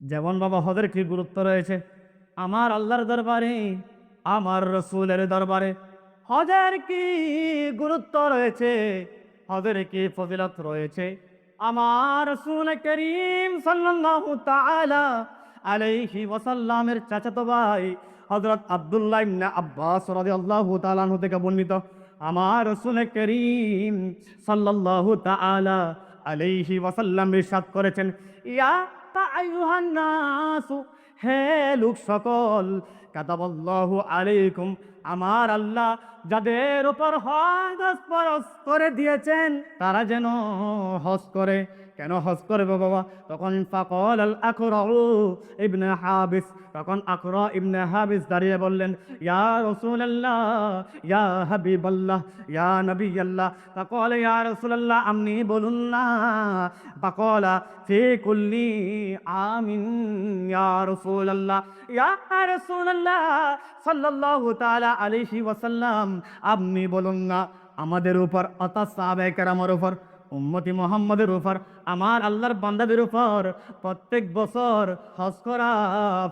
যেমন বাবা হজের কি গুরুত্ব রয়েছে? আমার আল্লাহর দরবারে, আমার রসুলের দরবারে হজের কি গুরুত্ব রয়েছে? হজের কি ফজিলত রয়েছে? আমার রসুল করিম সাল্লাল্লাহু তাআলা আলাইহি ওয়াসাল্লামের চাচাতো ভাই হযরত আব্দুল্লাহ ইবনে আব্বাস রাদিয়াল্লাহু তাআলা আনহু থেকে বর্ণিত, আমার রসুল করিম সাল্লাল্লাহু তাআলা আলাইহি ওয়াসাল্লাম ইরশাদ করেছেন, ইয়া হে লোক সকল কাদাবল্লাহু আলাইকুম আমার আল্লাহ যাদের উপর ফরজ করে দিয়েছেন, তারা যেন হজ করে। কেন হজ করবে বাবা? তখন ফাকল আল আকরা ইবনে হাবিস, তখন আকরা ইবনে হাবিস দাঁড়িয়ে বললেন, ইয়া রাসূলুল্লাহ, ইয়া হাবিবাল্লাহ, ইয়া নবিয়াল্লাহ। ফাকল, ইয়া রাসূলুল্লাহ, আপনি বলুন না, ফাকলা, ফি কুল্লি আমিন, ইয়া রাসূলুল্লাহ। ইয়া রাসূলুল্লাহ, সাল্লাল্লাহু তাআলা আলাইহি ওয়াসাল্লাম, আপনি বলুন না, আমাদের উপর, অর্থাৎ সাহাবায়ে কেরামের উপর, উম্মতি মোহাম্মদের উপর, আমার আল্লাহর বান্দাদের উপর প্রত্যেক বছর হজ করা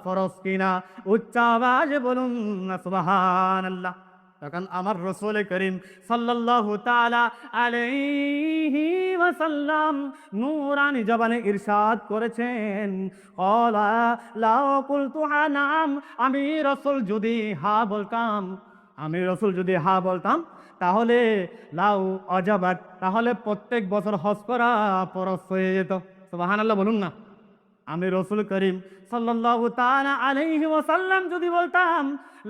ফরজ কিনা? উচ্চ আওয়াজে বলুন না, সুবহানাল্লাহ। তখন আমার রসুল করিম সাল্লাল্লাহু তাআলা আলাইহি ওয়াসাল্লাম নূরানি জবানে ইরশাদ করেছেন। ক্বালা লাউ কুলতু হা নাম আমি রসুল যদি হা বলতাম, আমি রসুল যদি হা বলতাম, তাহলে লাউ অজাবাত, তাহলে প্রত্যেক বছর হজ করা পরশ হয়ে যেত। সুবহানাল্লাহ বলুন না। আমি রসুল করিম সাল্লাল্লাহু তাআলা আলাইহি ওয়াসাল্লাম যদি বলতাম,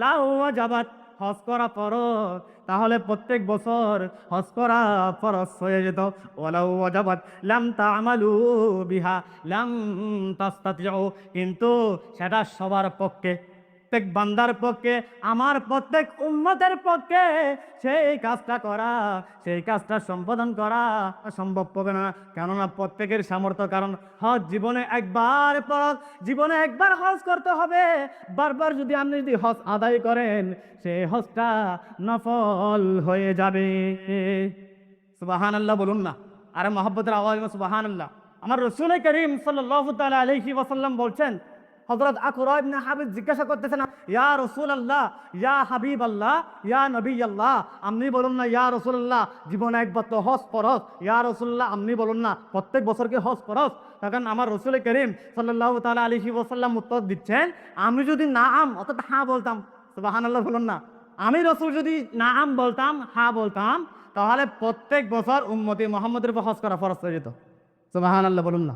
লাউ ওয়াজাবাত হজ করা ফরজ, তাহলে প্রত্যেক বছর হজ করা ফরজ হয়ে যেত। ওলাউ ওয়াজাবাত লাম তা'মালু বিহা, লাম তাস্তাতিউ, কিন্তু সেটা সবার পক্ষে প্রত্যেক বান্দার পক্ষে, আমার প্রত্যেক উম্মতের পক্ষে সেই কাজটা করা, সেই কাজটা সম্পাদন করা সম্ভব হবে না। কেননা প্রত্যেকের সামর্থ্য কারণ, হজ জীবনে একবার পর জীবনে একবার হজ করতে হবে। বারবার যদি আপনি যদি হজ আদায় করেন সেই হজটা নফল হয়ে যাবে। সুবাহান আল্লাহ বলুন না। আরে মোহাম্মতের আওয়াজ সুবাহান আল্লাহ আমার রসুল করিম সাল্লাহ তালা আলহি ওয়াসাল্লাম বলছেন হজরত আকর হাবিব জিজ্ঞাসা করতেছেন, ইয়া রসুল আল্লাহ ইয়া হাবিব আল্লাহ ইয়া নবী আল্লাহ আপনি বলুন না, ইয়া রসুল আল্লাহ জীবনে একবার তো হজ ফরজ, ইয়া রসুল্লাহ আপনি বলুন না, প্রত্যেক বছরকে হজ ফরজ? তখন আমার রসুল করিম সাল্লাহ তালা আলহি ওসাল্লাম উত্তর দিচ্ছেন, আমি যদি না আম, অর্থাৎ হ্যাঁ বলতাম সুবাহান আল্লাহ বলুন না, আমি রসুল যদি না আম বলতাম হ্যাঁ বলতাম, তাহলে প্রত্যেক বছর উম্মতি মোহাম্মদের উপর হজ করা ফরজ হয়ে যেত। সুবাহান আল্লাহ বলুন না।